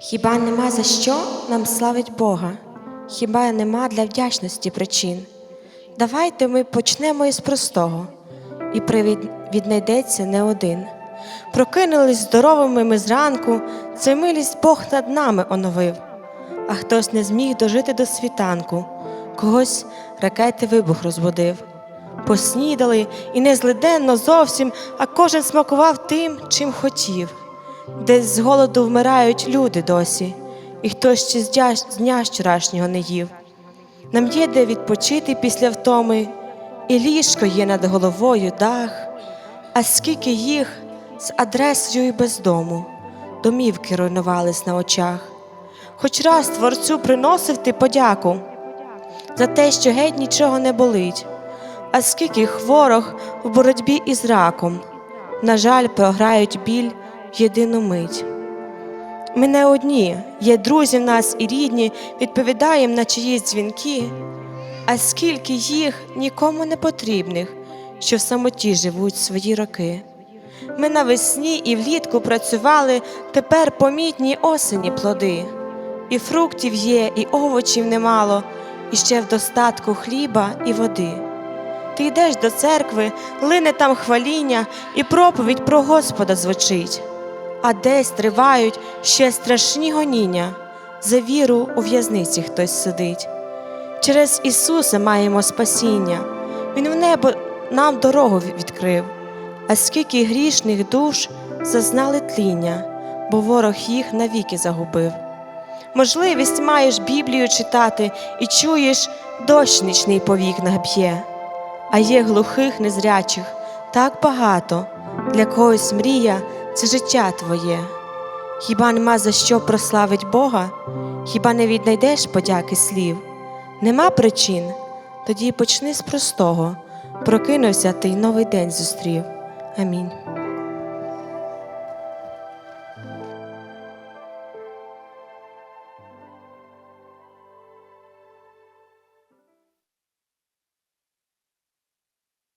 Хіба нема за що нам славить Бога? Хіба нема для вдячності причин? Давайте ми почнемо із простого, і привід віднайдеться не один. Прокинулись здоровими ми зранку, це милість Бог над нами оновив. А хтось не зміг дожити до світанку, когось ракети вибух розбудив. Поснідали і не злиденно зовсім, а кожен смакував тим, чим хотів. Десь з голоду вмирають люди досі, і хтось ще з дня, вчорашнього не їв. Нам є де відпочити після втоми, і ліжко є над головою дах, а скільки їх з адресою і без дому, домівки руйнувались на очах. Хоч раз творцю приносив ти подяку за те, що геть нічого не болить, а скільки хворох в боротьбі із раком, на жаль, програють біль єдину мить. Ми не одні, є друзі в нас і рідні, відповідаємо на чиїсь дзвінки, а скільки їх нікому не потрібних, що в самоті живуть свої роки. Ми навесні і влітку працювали, тепер помітні осені плоди. І фруктів є, і овочів немало, і ще в достатку хліба і води. Ти йдеш до церкви, лине там хваління, і проповідь про Господа звучить. А десь тривають ще страшні гоніння, за віру у в'язниці хтось сидить. Через Ісуса маємо спасіння, Він в небо нам дорогу відкрив, а скільки грішних душ зазнали тління, бо ворог їх навіки загубив. Можливість маєш Біблію читати і чуєш, дощ нічний по вікнах б'є, а є глухих, незрячих так багато, для когось мрія це життя твоє. Хіба нема за що прославить Бога? Хіба не віднайдеш подяки слів? Нема причин? Тоді почни з простого. Прокинувся ти й новий день зустрів. Амінь.